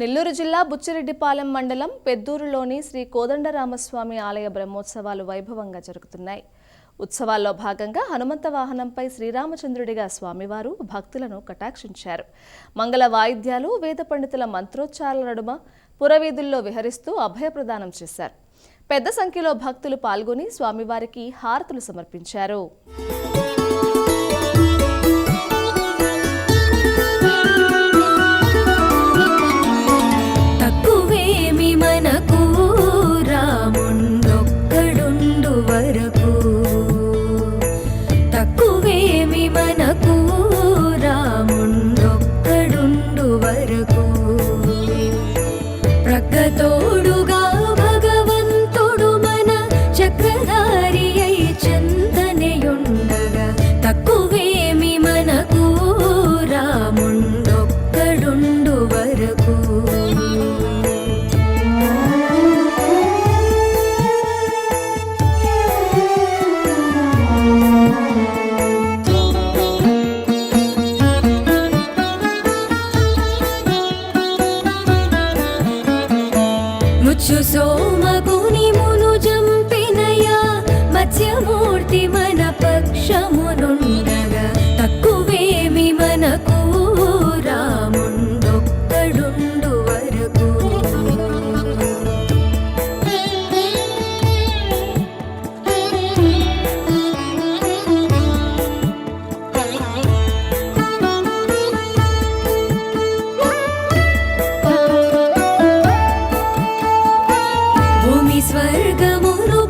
నెల్లూరు జిల్లా బుచ్చిరెడ్డిపాలెం మండలం పెద్దూరులోని శ్రీ కోదండరామస్వామి ఆలయ బ్రహ్మోత్సవాలు వైభవంగా జరుగుతున్నాయి. ఉత్సవాల్లో భాగంగా హనుమంత వాహనంపై శ్రీరామచంద్రుడిగా స్వామివారు భక్తులను కటాక్షించారు. మంగళ వాయిద్యాలు వేద పండితుల మంత్రోచ్చారాల నడుమ పురవీధుల్లో విహరిస్తూ అభయప్రదానం చేశారు. పెద్ద సంఖ్యలో భక్తులు పాల్గొని స్వామివారికి హారతులు సమర్పించారు. रघु Choose so my మార్గమును